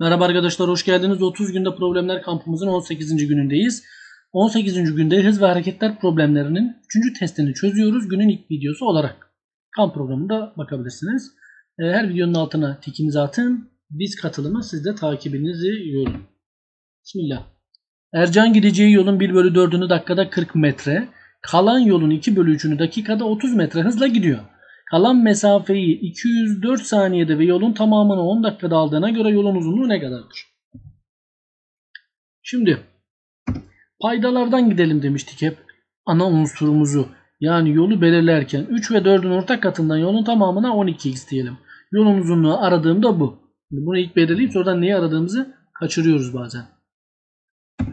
Merhaba arkadaşlar hoş geldiniz. 30 günde problemler kampımızın 18. günündeyiz. 18. günde hız ve hareketler problemlerinin 3. testini çözüyoruz günün ilk videosu olarak. Kamp programında bakabilirsiniz. Ee, Her videonun altına tikinizi atın. Biz katılımı siz de takibinizi yorun. Bismillah. Ercan gideceği yolun 1 bölü 4'ünü dakikada 40 metre. Kalan yolun 2 bölü 3'ünü dakikada 30 metre hızla gidiyor. Kalan mesafeyi 204 saniyede ve yolun tamamını 10 dakikada aldığına göre yolun uzunluğu ne kadardır? Şimdi paydalardan gidelim demiştik hep. Ana unsurumuzu yani yolu belirlerken 3 ve 4'ün ortak katından yolun tamamına 12x diyelim. Yolun uzunluğu aradığımda bu. Şimdi bunu ilk belirleyip sonradan neyi aradığımızı kaçırıyoruz bazen.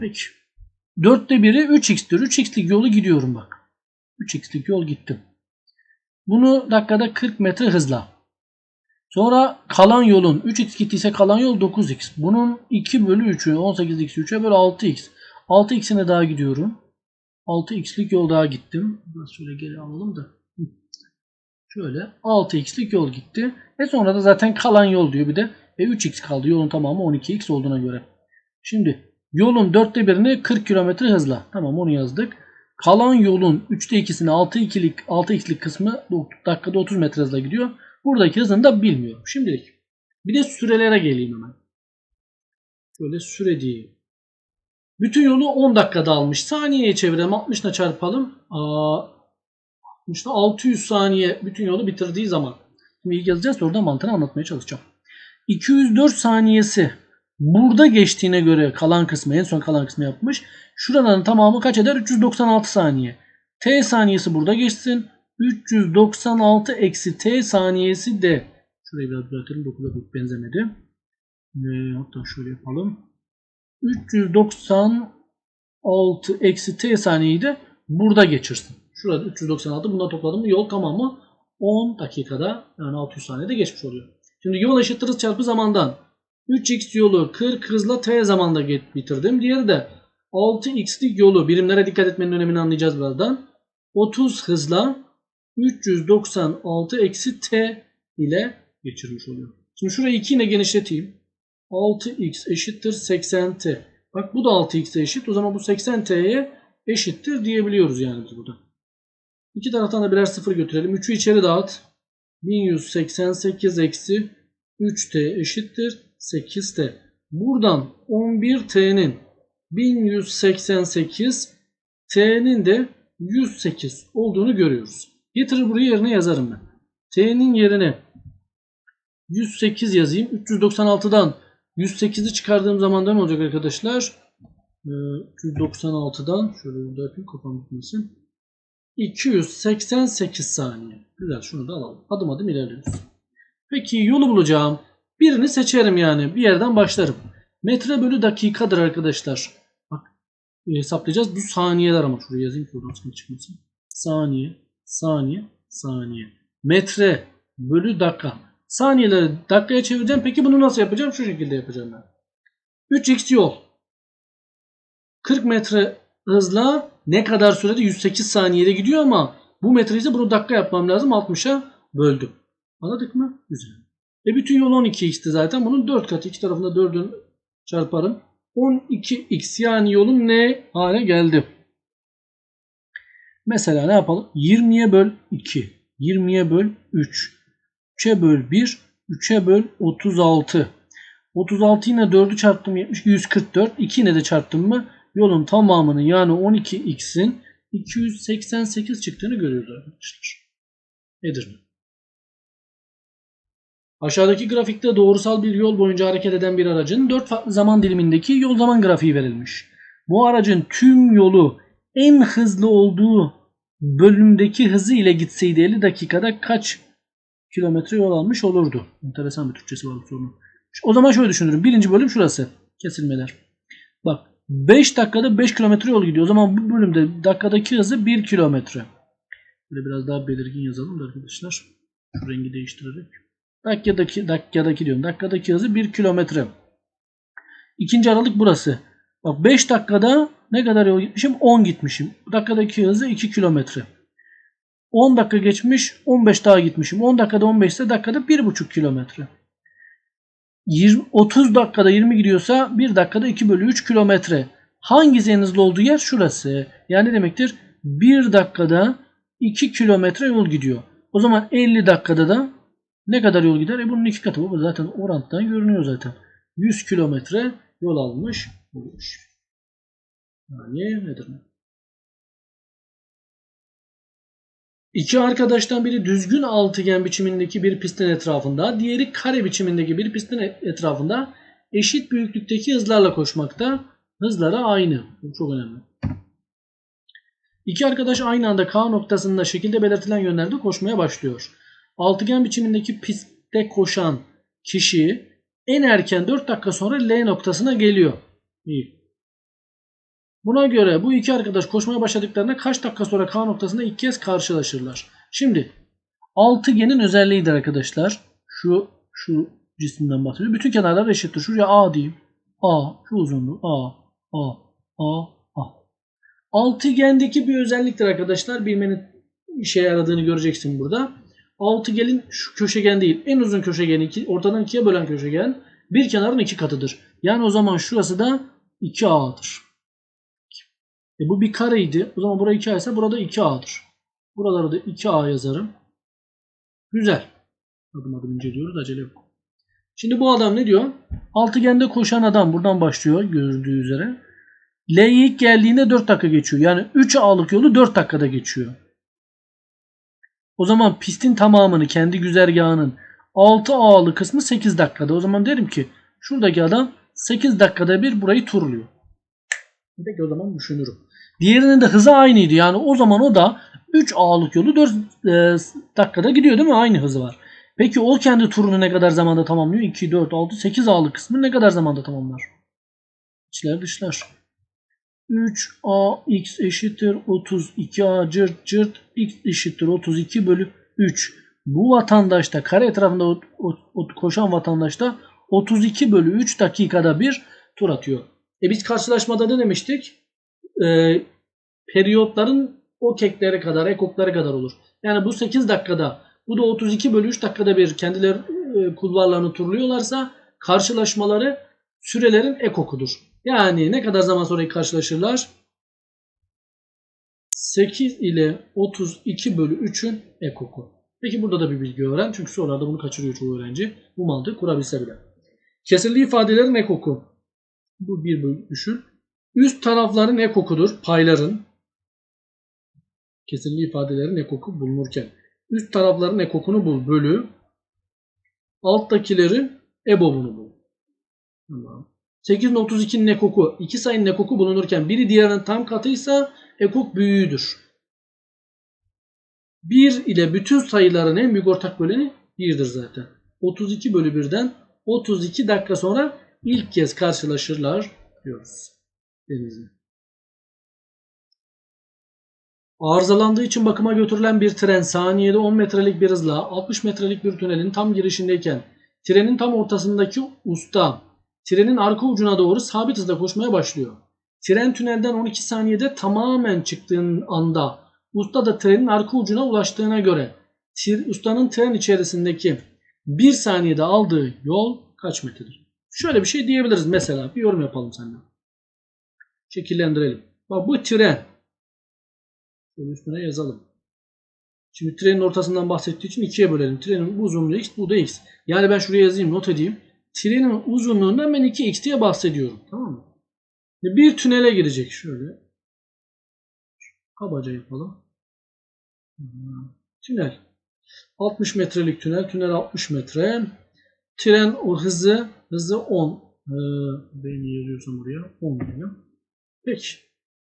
Peki. 4'te 1'i 3x'tir. 3x'lik yolu gidiyorum bak. 3x'lik yol gittim. Bunu dakikada 40 metre hızla. Sonra kalan yolun 3x gittiyse kalan yol 9x. Bunun 2 bölü 3'ü 18x 3'e bölü 6x. 6x'ine daha gidiyorum. 6x'lik yol daha gittim. Biraz şöyle geri alalım da. Şöyle 6x'lik yol gitti. E sonra da zaten kalan yol diyor bir de. E 3x kaldı. Yolun tamamı 12x olduğuna göre. Şimdi yolun 4'te 1'ini 40 km hızla. Tamam onu yazdık. Kalan yolun 3'te 2'sini 6-2'lik 6x'lik kısmı dakikada 30 metre hızla gidiyor. Buradaki hızını da bilmiyorum. Şimdilik. Bir de sürelere geleyim hemen. Şöyle süre diyeyim. Bütün yolu 10 dakikada almış. Saniyeye çevirelim. 60 ile çarpalım. Aa, 60 ile 600 saniye bütün yolu bitirdiği zaman. Şimdi ilk yazacağız sonra mantığını anlatmaya çalışacağım. 204 saniyesi burada geçtiğine göre kalan kısmı en son kalan kısmı yapmış. Şuranın tamamı kaç eder? 396 saniye. T saniyesi burada geçsin. 396 eksi T saniyesi de şurayı biraz düzeltelim. 9'a pek benzemedi. Ee, hatta şöyle yapalım. 396 eksi T saniyeyi de burada geçirsin. Şurada 396 bundan topladım. Yol tamamı 10 dakikada yani 600 saniyede geçmiş oluyor. Şimdi yol eşittir hız çarpı zamandan 3x yolu 40 hızla t zamanda bitirdim. Diğeri de 6x'lik yolu birimlere dikkat etmenin önemini anlayacağız birazdan. 30 hızla 396 eksi t ile geçirmiş oluyor. Şimdi şurayı 2 ile genişleteyim. 6x eşittir 80t. Bak bu da 6x'e eşit. O zaman bu 80t'ye eşittir diyebiliyoruz yani biz burada. İki taraftan da birer sıfır götürelim. 3'ü içeri dağıt. 1188 eksi 3t eşittir 8t. Buradan 11t'nin 1188 t'nin de 108 olduğunu görüyoruz. Getirir buraya yerine yazarım ben. T'nin yerine 108 yazayım. 396'dan 108'i çıkardığım zaman da ne olacak arkadaşlar? Ee, 396'dan şöyle burada yapayım kafam gitmesin. 288 saniye. Güzel şunu da alalım. Adım adım ilerliyoruz. Peki yolu bulacağım. Birini seçerim yani. Bir yerden başlarım. Metre bölü dakikadır arkadaşlar. Bak hesaplayacağız. Bu saniyeler ama şuraya yazayım ki oradan çıkmasın. Saniye, saniye, saniye. Metre bölü dakika. Saniyeleri dakikaya çevireceğim. Peki bunu nasıl yapacağım? Şu şekilde yapacağım ben. 3x yol. 40 metre hızla ne kadar sürede 108 saniyede gidiyor ama bu metreyi ise bunu dakika yapmam lazım. 60'a böldüm. Anladık mı? Güzel. E bütün yol 12x'ti zaten. Bunun 4 katı. iki tarafında 4'ün çarparım. 12x yani yolum ne hale geldi? Mesela ne yapalım? 20'ye böl 2. 20'ye böl 3. 3'e böl 1. 3'e böl 36. 36 yine 4'ü çarptım 70. 144. 2 yine de çarptım mı yolun tamamını yani 12x'in 288 çıktığını görüyoruz arkadaşlar. Edirne. Aşağıdaki grafikte doğrusal bir yol boyunca hareket eden bir aracın 4 farklı zaman dilimindeki yol zaman grafiği verilmiş. Bu aracın tüm yolu en hızlı olduğu bölümdeki hızı ile gitseydi 50 dakikada kaç kilometre yol almış olurdu? Enteresan bir Türkçesi var bu sorunun. O zaman şöyle düşünürüm. Birinci bölüm şurası. Kesilmeler. Bak 5 dakikada 5 kilometre yol gidiyor. O zaman bu bölümde dakikadaki hızı 1 kilometre. Böyle biraz daha belirgin yazalım da arkadaşlar. Şu rengi değiştirerek. Dakikadaki, dakikadaki diyorum. Dakikadaki hızı 1 kilometre. İkinci aralık burası. Bak 5 dakikada ne kadar yol gitmişim? 10 gitmişim. Dakikadaki hızı 2 kilometre. 10 dakika geçmiş 15 daha gitmişim. 10 dakikada 15 ise dakikada 1,5 kilometre. 20, 30 dakikada 20 gidiyorsa 1 dakikada 2 bölü 3 kilometre. Hangisi en hızlı olduğu yer? Şurası. Yani demektir? 1 dakikada 2 kilometre yol gidiyor. O zaman 50 dakikada da ne kadar yol gider? E bunun iki katı. Bu zaten orantıdan görünüyor zaten. 100 kilometre yol almış oluyor. Yani nedir? İki arkadaştan biri düzgün altıgen biçimindeki bir pistin etrafında, diğeri kare biçimindeki bir pistin etrafında eşit büyüklükteki hızlarla koşmakta. Hızları aynı. Bu çok önemli. İki arkadaş aynı anda K noktasında şekilde belirtilen yönlerde koşmaya başlıyor. Altıgen biçimindeki pistte koşan kişi en erken 4 dakika sonra L noktasına geliyor. İyi. Buna göre bu iki arkadaş koşmaya başladıklarında kaç dakika sonra K noktasında ilk kez karşılaşırlar? Şimdi altıgenin özelliğidir arkadaşlar. Şu şu cisimden bahsediyor. Bütün kenarlar eşittir. Şuraya A diyeyim. A şu uzunluğu A A A A. Altıgendeki bir özelliktir arkadaşlar. Bilmenin işe yaradığını göreceksin burada. Altıgenin şu köşegen değil. En uzun köşegen iki, ortadan ikiye bölen köşegen bir kenarın iki katıdır. Yani o zaman şurası da 2A'dır. E bu bir kareydi. O zaman buraya 2A ise burada 2A'dır. Buralara da 2A yazarım. Güzel. Adım adım inceliyoruz. Acele yok. Şimdi bu adam ne diyor? Altıgende koşan adam buradan başlıyor gördüğü üzere. L'ye ilk geldiğinde 4 dakika geçiyor. Yani 3 A'lık yolu 4 dakikada geçiyor. O zaman pistin tamamını kendi güzergahının 6 A'lı kısmı 8 dakikada. O zaman derim ki şuradaki adam 8 dakikada bir burayı turluyor. Peki o zaman düşünürüm. Diğerinin de hızı aynıydı. Yani o zaman o da 3 A'lık yolu 4 e, dakikada gidiyor değil mi? Aynı hızı var. Peki o kendi turunu ne kadar zamanda tamamlıyor? 2, 4, 6, 8 A'lık kısmı ne kadar zamanda tamamlar? İçler dışlar. 3ax eşittir 32a cırt cırt x eşittir 32 bölü 3. Bu vatandaşta kare etrafında koşan vatandaşta 32 bölü 3 dakikada bir tur atıyor. E biz karşılaşmada ne demiştik? Ee, periyotların o kekleri kadar, ekokları kadar olur. Yani bu 8 dakikada, bu da 32 bölü 3 dakikada bir kendileri e, kulvarlarını turluyorlarsa karşılaşmaları sürelerin ekokudur. Yani ne kadar zaman sonra karşılaşırlar? 8 ile 32 bölü 3'ün ekoku. Peki burada da bir bilgi öğren. Çünkü sorularda bunu kaçırıyor çoğu öğrenci. Bu mantığı kurabilse bile. Kesirli ifadelerin ekoku. Bu bir bölü düşün. Üst tarafların ekokudur. Payların. Kesirli ifadelerin ekoku bulunurken. Üst tarafların ekokunu bul. Bölü. Alttakilerin ebobunu bul. Tamam. 8'in 32'nin ekoku, iki sayının ekoku bulunurken biri diğerinin tam katıysa ekok büyüğüdür. 1 ile bütün sayıların en büyük ortak böleni 1'dir zaten. 32 bölü 1'den 32 dakika sonra ilk kez karşılaşırlar diyoruz. Denizli. Arızalandığı için bakıma götürülen bir tren saniyede 10 metrelik bir hızla 60 metrelik bir tünelin tam girişindeyken trenin tam ortasındaki usta trenin arka ucuna doğru sabit hızla koşmaya başlıyor. Tren tünelden 12 saniyede tamamen çıktığın anda usta da trenin arka ucuna ulaştığına göre ustanın tren içerisindeki 1 saniyede aldığı yol kaç metredir? Şöyle bir şey diyebiliriz mesela. Bir yorum yapalım senden. Şekillendirelim. Bak bu tren. Şöyle üstüne yazalım. Şimdi trenin ortasından bahsettiği için ikiye bölelim. Trenin uzunluğu x, bu da x. Yani ben şuraya yazayım, not edeyim trenin uzunluğundan ben 2x diye bahsediyorum. Tamam mı? Bir tünele girecek şöyle. Kabaca yapalım. Tünel. 60 metrelik tünel. Tünel 60 metre. Tren o hızı hızı 10. Ee, ben yazıyorsam buraya 10 diyelim. Peki.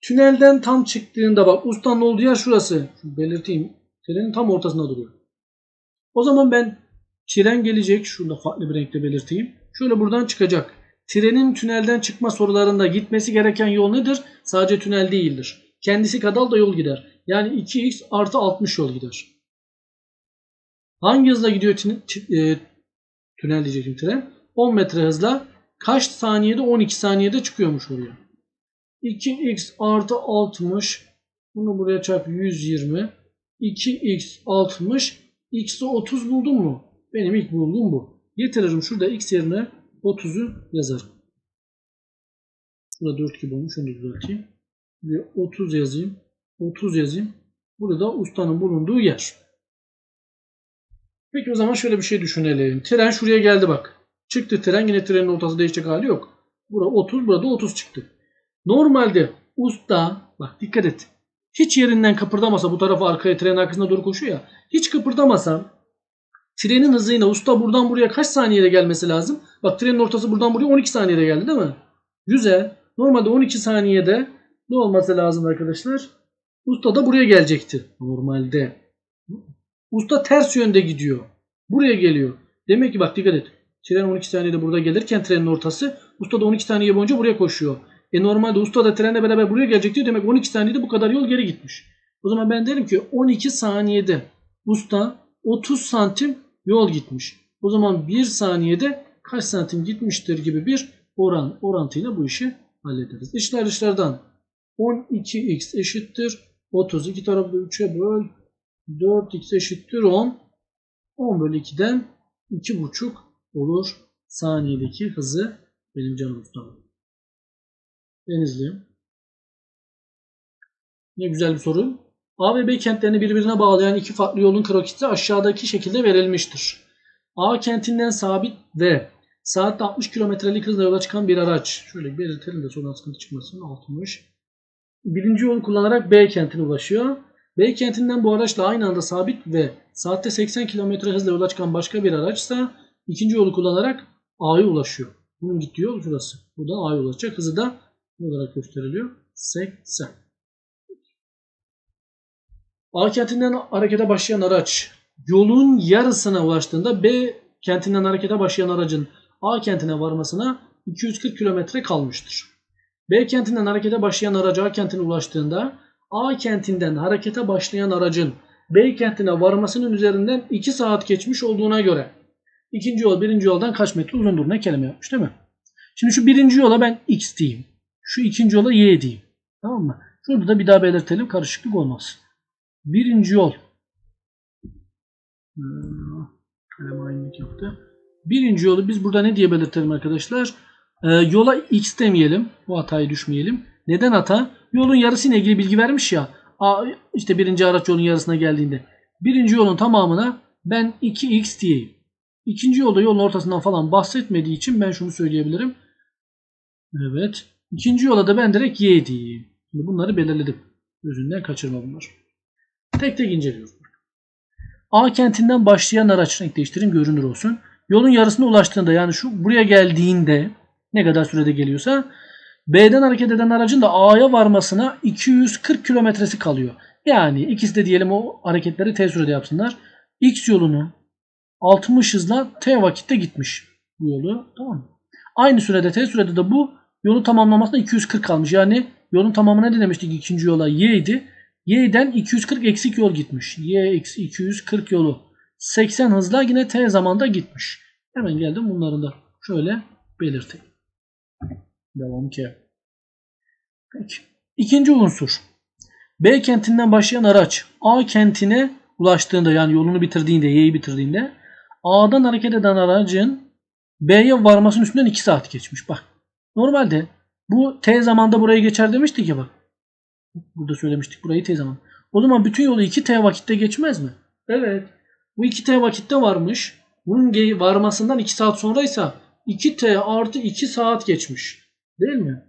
Tünelden tam çıktığında bak ustanın olduğu yer şurası. Şu belirteyim. Trenin tam ortasında duruyor. O zaman ben tren gelecek. Şurada farklı bir renkte belirteyim. Şöyle buradan çıkacak. Trenin tünelden çıkma sorularında gitmesi gereken yol nedir? Sadece tünel değildir. Kendisi kadar da yol gider. Yani 2x artı 60 yol gider. Hangi hızla gidiyor e, tünel diyecektim tren? 10 metre hızla kaç saniyede? 12 saniyede çıkıyormuş oraya. 2x artı 60 bunu buraya çarp 120 2x 60 x'i 30 buldum mu? Benim ilk bulduğum bu. Getiririm şurada x yerine 30'u yazarım. Burada 4 gibi olmuş. Onu düzelteyim. Ve 30 yazayım. 30 yazayım. Burada ustanın bulunduğu yer. Peki o zaman şöyle bir şey düşünelim. Tren şuraya geldi bak. Çıktı tren yine trenin ortası değişecek hali yok. Burada 30 burada 30 çıktı. Normalde usta bak dikkat et. Hiç yerinden kıpırdamasa bu tarafa arkaya trenin arkasına doğru koşuyor ya. Hiç kıpırdamasa trenin hızıyla usta buradan buraya kaç saniyede gelmesi lazım? Bak trenin ortası buradan buraya 12 saniyede geldi değil mi? Güzel. Normalde 12 saniyede ne olması lazım arkadaşlar? Usta da buraya gelecekti. Normalde. Usta ters yönde gidiyor. Buraya geliyor. Demek ki bak dikkat et. Tren 12 saniyede burada gelirken trenin ortası. Usta da 12 saniye boyunca buraya koşuyor. E normalde usta da trenle beraber buraya gelecek diyor. Demek 12 saniyede bu kadar yol geri gitmiş. O zaman ben derim ki 12 saniyede usta 30 santim yol gitmiş. O zaman 1 saniyede kaç santim gitmiştir gibi bir oran orantıyla bu işi hallederiz. İşler dışlardan 12x eşittir 30. İki tarafı da 3'e böl. 4x eşittir 10. 10 bölü 2'den 2,5 olur saniyedeki hızı benim canım ustam. Denizli. Ne güzel bir soru. A ve B kentlerini birbirine bağlayan iki farklı yolun kroketi aşağıdaki şekilde verilmiştir. A kentinden sabit ve saatte 60 kilometrelik hızla yola çıkan bir araç. Şöyle belirtelim de sonra sıkıntı çıkmasın. 60. Birinci yolu kullanarak B kentine ulaşıyor. B kentinden bu araçla aynı anda sabit ve saatte 80 km hızla yola çıkan başka bir araçsa ikinci yolu kullanarak A'ya ulaşıyor. Bunun gittiği yol şurası. Buradan A'ya ulaşacak. Hızı da olarak gösteriliyor? 80. A kentinden harekete başlayan araç yolun yarısına ulaştığında B kentinden harekete başlayan aracın A kentine varmasına 240 kilometre kalmıştır. B kentinden harekete başlayan aracı A kentine ulaştığında A kentinden harekete başlayan aracın B kentine varmasının üzerinden 2 saat geçmiş olduğuna göre ikinci yol birinci yoldan kaç metre uzundur ne kelime yapmış değil mi? Şimdi şu birinci yola ben x diyeyim. Şu ikinci yola y diyeyim. Tamam mı? Şurada da bir daha belirtelim karışıklık olmaz. Birinci yol. Hmm, Kalem aynılık yaptı. Birinci yolu biz burada ne diye belirtelim arkadaşlar? Ee, yola x demeyelim. Bu hatayı düşmeyelim. Neden hata? Yolun yarısıyla ilgili bilgi vermiş ya. A, işte birinci araç yolun yarısına geldiğinde. Birinci yolun tamamına ben 2x diyeyim. İkinci yolda yolun ortasından falan bahsetmediği için ben şunu söyleyebilirim. Evet. İkinci yola da ben direkt y diyeyim. Şimdi bunları belirledim. Gözünden kaçırma bunlar. Tek tek inceliyoruz. A kentinden başlayan araç renk değiştirin görünür olsun. Yolun yarısına ulaştığında yani şu buraya geldiğinde ne kadar sürede geliyorsa B'den hareket eden aracın da A'ya varmasına 240 kilometresi kalıyor. Yani ikisi de diyelim o hareketleri T sürede yapsınlar. X yolunu 60 hızla T vakitte gitmiş bu yolu. Tamam mı? Aynı sürede T sürede de bu yolu tamamlamasına 240 kalmış. Yani yolun tamamına ne demiştik ikinci yola Y idi. Y'den 240 eksik yol gitmiş. Y eksi 240 yolu 80 hızla yine T zamanda gitmiş. Hemen geldim bunların da şöyle belirteyim. Devam ki. Peki. İkinci unsur. B kentinden başlayan araç A kentine ulaştığında yani yolunu bitirdiğinde, Y'yi bitirdiğinde A'dan hareket eden aracın B'ye varmasının üstünden 2 saat geçmiş. Bak. Normalde bu T zamanda burayı geçer demiştik ya bak. Burada söylemiştik burayı T zaman. O zaman bütün yolu 2T vakitte geçmez mi? Evet. Bu 2T vakitte varmış. Bunun varmasından 2 saat sonraysa 2T artı 2 saat geçmiş. Değil mi?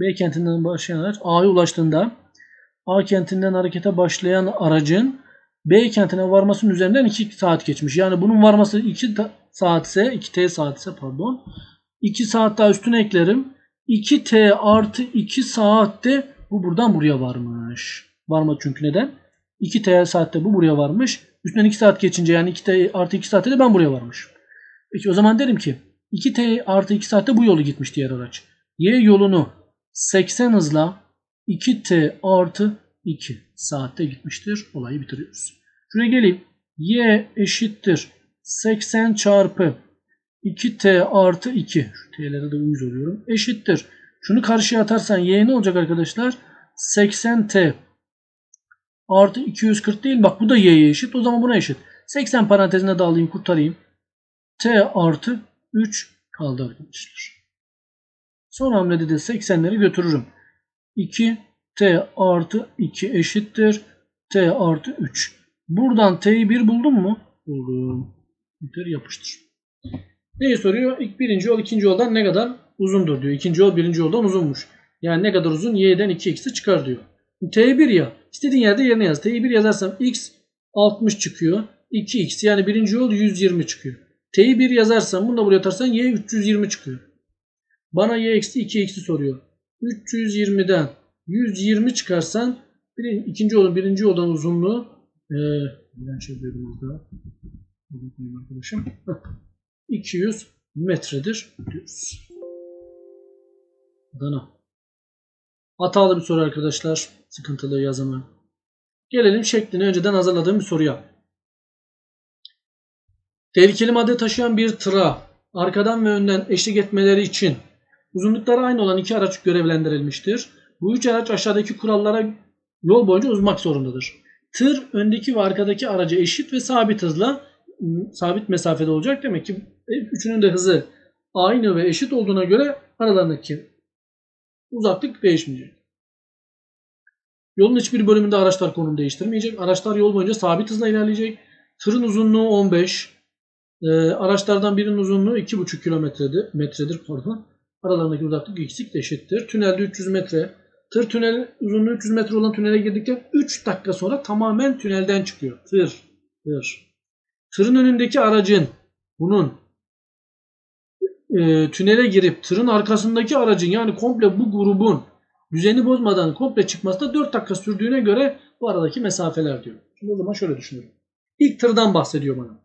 B kentinden başlayan araç A'ya ulaştığında A kentinden harekete başlayan aracın B kentine varmasının üzerinden 2 saat geçmiş. Yani bunun varması 2 saatse 2T saatse pardon 2 saat daha üstüne eklerim. 2T artı 2 saatte bu buradan buraya varmış. Varmadı çünkü neden? 2T saatte bu buraya varmış. Üstünden 2 saat geçince yani 2T artı 2 saatte de ben buraya varmış. Peki o zaman derim ki 2T artı 2 saatte bu yolu gitmiş diğer araç. Y yolunu 80 hızla 2T artı 2 saatte gitmiştir. Olayı bitiriyoruz. Şuraya geleyim. Y eşittir 80 çarpı 2T artı 2. Şu T'lere de uyuz oluyorum. Eşittir. Şunu karşıya atarsan Y ne olacak arkadaşlar? 80T artı 240 değil. Bak bu da Y'ye eşit. O zaman buna eşit. 80 parantezine de kurtarayım. T artı 3 kaldı arkadaşlar. Son hamlede de 80'leri götürürüm. 2 t artı 2 eşittir t artı 3. Buradan t'yi 1 buldun mu? Buldum. Enter yapıştır. Neyi soruyor? İlk birinci yol ikinci yoldan ne kadar uzundur diyor. İkinci yol birinci yoldan uzunmuş. Yani ne kadar uzun? Y'den 2x'i çıkar diyor. T1 ya. İstediğin yerde yerine yaz. T'yi 1 yazarsam x 60 çıkıyor. 2x yani birinci yol 120 çıkıyor. T'yi 1 yazarsam bunu da buraya atarsan y 320 çıkıyor. Bana y eksi 2x'i soruyor. 320'den 120 çıkarsan bir, ikinci yolun birinci yoldan uzunluğu ee, ben şey burada. Arkadaşım. Heh. 200 metredir diyoruz. Adana. Hatalı bir soru arkadaşlar. Sıkıntılı yazımı. Gelelim şeklini önceden hazırladığım bir soruya. Tehlikeli madde taşıyan bir tıra arkadan ve önden eşlik etmeleri için uzunlukları aynı olan iki araç görevlendirilmiştir. Bu üç araç aşağıdaki kurallara yol boyunca uzmak zorundadır. Tır öndeki ve arkadaki araca eşit ve sabit hızla sabit mesafede olacak. Demek ki e, üçünün de hızı aynı ve eşit olduğuna göre aralarındaki uzaklık değişmeyecek. Yolun hiçbir bölümünde araçlar konum değiştirmeyecek. Araçlar yol boyunca sabit hızla ilerleyecek. Tırın uzunluğu 15. Ee, araçlardan birinin uzunluğu 2,5 kilometredir. Metredir pardon. Aralarındaki uzaklık x'lik eşittir. Tünelde 300 metre. Tır tünel uzunluğu 300 metre olan tünele girdikten 3 dakika sonra tamamen tünelden çıkıyor. Tır. Tır. Tırın önündeki aracın bunun e, tünele girip tırın arkasındaki aracın yani komple bu grubun düzeni bozmadan komple çıkması da 4 dakika sürdüğüne göre bu aradaki mesafeler diyor. Şimdi o zaman şöyle düşünüyorum. İlk tırdan bahsediyor bana.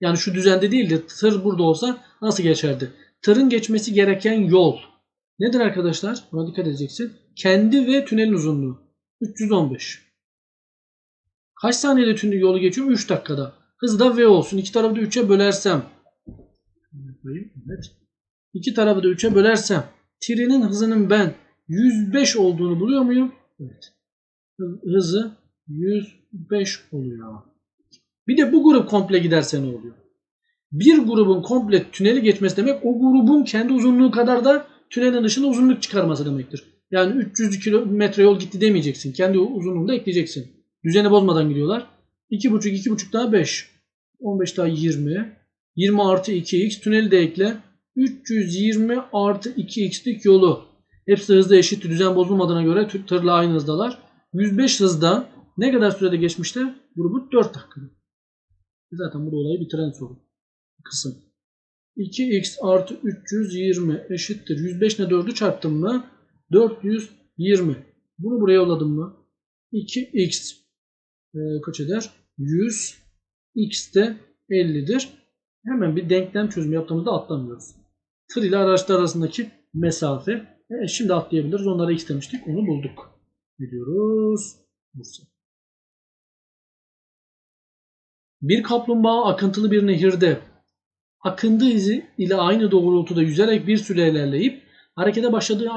Yani şu düzende değil de tır burada olsa nasıl geçerdi? Tırın geçmesi gereken yol. Nedir arkadaşlar? Buna dikkat edeceksin. Kendi ve tünelin uzunluğu. 315. Kaç saniyede tünel yolu geçiyor? 3 dakikada. Hızı da V olsun. İki tarafı da 3'e bölersem. Evet. İki tarafı da 3'e bölersem. Tirinin hızının ben 105 olduğunu buluyor muyum? Evet. Hızı 105 oluyor. Bir de bu grup komple giderse ne oluyor? Bir grubun komple tüneli geçmesi demek o grubun kendi uzunluğu kadar da tünelin dışında uzunluk çıkarması demektir. Yani 300 kilometre yol gitti demeyeceksin. Kendi uzunluğunu da ekleyeceksin. Düzeni bozmadan gidiyorlar. 2,5 2,5 daha 5. 15 daha 20. 20 artı 2x tüneli de ekle. 320 artı 2x'lik yolu. Hepsi hızda eşit. Düzen bozulmadığına göre tırla aynı hızdalar. 105 hızda ne kadar sürede geçmişler? Grubu 4 dakikada. Zaten burada olayı bitiren soru. Kısım. 2x artı 320 eşittir. 105 ile 4'ü çarptım mı? 420. Bunu buraya yolladım mı? 2x e, kaç eder? 100. x de 50'dir. Hemen bir denklem çözümü yaptığımızda atlamıyoruz. Tır ile araçlar arasındaki mesafe. E, şimdi atlayabiliriz. Onlara x demiştik. Onu bulduk. Gidiyoruz. Bursa. Bir kaplumbağa akıntılı bir nehirde akıntı izi ile aynı doğrultuda yüzerek bir süre ilerleyip harekete başladığı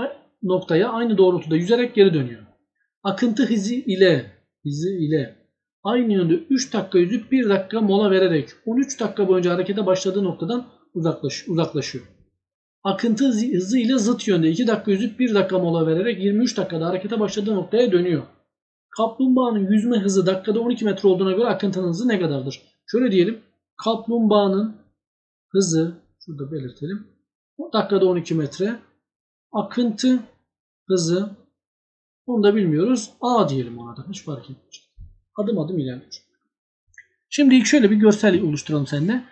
noktaya aynı doğrultuda yüzerek geri dönüyor. Akıntı hızı ile hızı ile aynı yönde 3 dakika yüzüp 1 dakika mola vererek 13 dakika boyunca harekete başladığı noktadan uzaklaş, uzaklaşıyor. Akıntı hızı ile zıt yönde 2 dakika yüzüp 1 dakika mola vererek 23 dakikada harekete başladığı noktaya dönüyor. Kaplumbağanın yüzme hızı dakikada 12 metre olduğuna göre akıntının hızı ne kadardır? Şöyle diyelim. Kaplumbağanın hızı şurada belirtelim. Dakikada 12 metre. Akıntı hızı onu da bilmiyoruz. A diyelim ona da. Hiç fark etmeyecek. Adım adım ilerliyor. Şimdi ilk şöyle bir görsel oluşturalım seninle.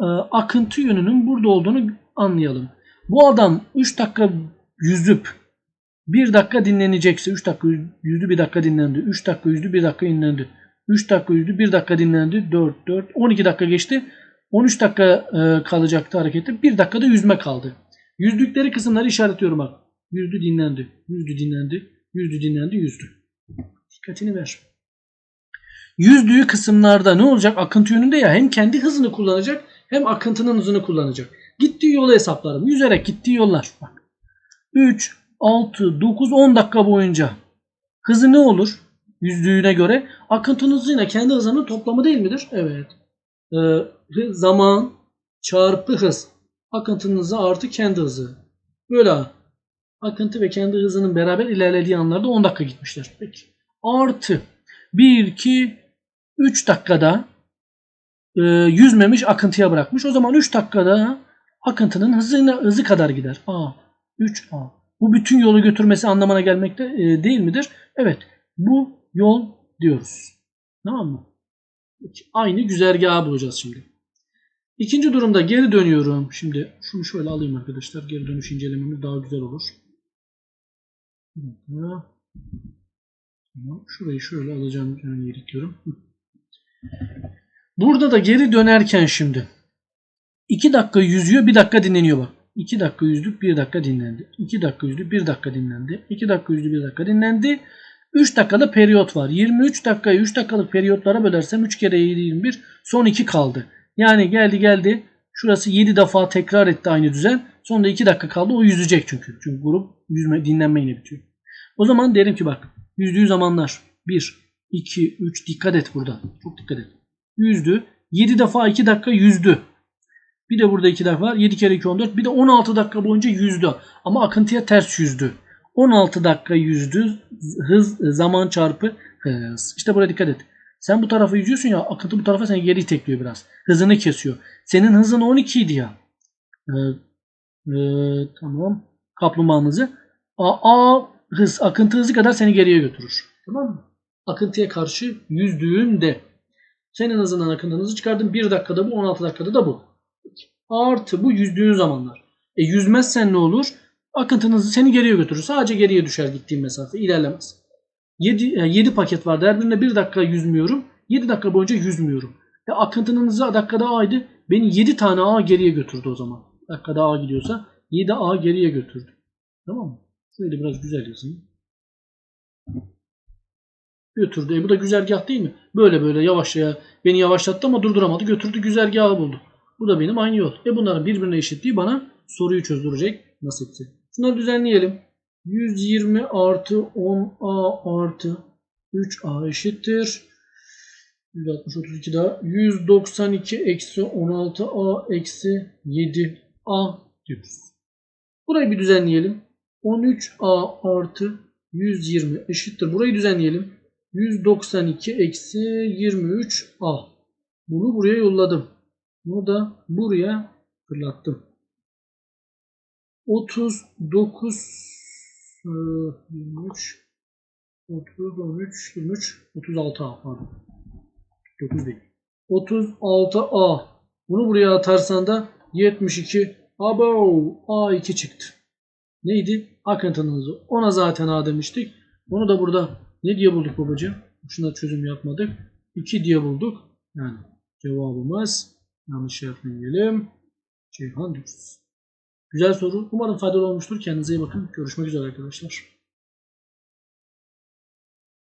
Ee, akıntı yönünün burada olduğunu anlayalım. Bu adam 3 dakika yüzüp 1 dakika dinlenecekse 3 dakika yüzdü 1 dakika dinlendi. 3 dakika yüzdü 1 dakika dinlendi. 3 dakika yüzdü 1 dakika dinlendi. 4 4 12 dakika geçti. 13 dakika e, kalacaktı harekette. 1 dakikada yüzme kaldı. Yüzdükleri kısımları işaretliyorum bak. Yüzdü dinlendi. Yüzdü dinlendi. Yüzdü dinlendi. Yüzdü. Dikkatini ver. Yüzdüğü kısımlarda ne olacak? Akıntı yönünde ya hem kendi hızını kullanacak hem akıntının hızını kullanacak. Gittiği yolu hesaplarım. Yüzerek gittiği yollar. Bak. 3, 6, 9, 10 dakika boyunca hızı ne olur? Yüzdüğüne göre akıntının hızıyla kendi hızının toplamı değil midir? Evet. Ee, zaman çarpı hız. Akıntının hızı artı kendi hızı. Böyle. Akıntı ve kendi hızının beraber ilerlediği anlarda 10 dakika gitmişler. Peki. Artı 1, 2, 3 dakikada e, yüzmemiş akıntıya bırakmış. O zaman 3 dakikada akıntının hızına, hızı kadar gider. A, 3 A. Bu bütün yolu götürmesi anlamına gelmekte e, değil midir? Evet. Bu yol diyoruz. Tamam mı? Aynı güzergahı bulacağız şimdi. İkinci durumda geri dönüyorum. Şimdi şunu şöyle alayım arkadaşlar. Geri dönüş incelememiz daha güzel olur. Şurayı şöyle alacağım yani gerekiyorum. Burada da geri dönerken şimdi 2 dakika yüzüyor 1 dakika dinleniyor bak. 2 dakika yüzdük 1 dakika dinlendi. 2 dakika yüzdük 1 dakika dinlendi. 2 dakika yüzdü 1 dakika dinlendi. 3 dakikada periyot var. 23 dakikayı 3 dakikalık periyotlara bölersem 3 kere 7 21 son 2 kaldı. Yani geldi geldi şurası 7 defa tekrar etti aynı düzen. Sonunda 2 dakika kaldı o yüzecek çünkü. Çünkü grup yüzme dinlenme yine bitiyor. O zaman derim ki bak yüzdüğü zamanlar 1, 2, 3 dikkat et burada. Çok dikkat et. Yüzdü. 7 defa 2 dakika yüzdü. Bir de burada 2 dakika var. 7 kere 2 14. Bir de 16 dakika boyunca yüzdü. Ama akıntıya ters yüzdü. 16 dakika yüzdü. Hız zaman çarpı hız. İşte buraya dikkat et. Sen bu tarafa yüzüyorsun ya akıntı bu tarafa seni geri itekliyor biraz. Hızını kesiyor. Senin hızın 12 idi ya. Ee, e, tamam. Kaplumbağanın hızı. A, A hız akıntı hızı kadar seni geriye götürür. Tamam mı? Akıntıya karşı yüzdüğünde senin hızından akıntının hızı çıkardın. 1 dakikada bu 16 dakikada da bu. Artı bu yüzdüğün zamanlar. E yüzmezsen ne olur? Akıntının hızı seni geriye götürür. Sadece geriye düşer gittiğin mesafe. ilerlemez. 7, 7 paket var. Her birinde 1 dakika yüzmüyorum. 7 dakika boyunca yüzmüyorum. E akıntının hızı dakikada A'ydı. Beni 7 tane A geriye götürdü o zaman. Dakikada A gidiyorsa 7 A geriye götürdü. Tamam mı? Şöyle biraz güzel yazayım. Götürdü. E bu da güzergah değil mi? Böyle böyle yavaşça beni yavaşlattı ama durduramadı. Götürdü güzergahı buldu. Bu da benim aynı yol. E bunların birbirine eşitliği bana soruyu çözdürecek nasipse. Şunları düzenleyelim. 120 artı 10a artı 3a eşittir. 160 32 daha. 192 eksi 16a eksi 7a diyoruz. Burayı bir düzenleyelim. 13a artı 120 eşittir. Burayı düzenleyelim. 192 eksi 23a. Bunu buraya yolladım. Bunu da buraya fırlattım. 39 e, 23 30 13 23 36 A pardon. 9 değil. 36 A. Bunu buraya atarsan da 72 Abo A2 çıktı. Neydi? Akıntının hızı. Ona zaten A demiştik. Onu da burada ne diye bulduk babacığım? Şuna çözüm yapmadık. 2 diye bulduk. Yani cevabımız yanlış yapmayalım. Ceyhan diyoruz. Güzel soru. Umarım faydalı olmuştur. Kendinize iyi bakın. Görüşmek üzere arkadaşlar.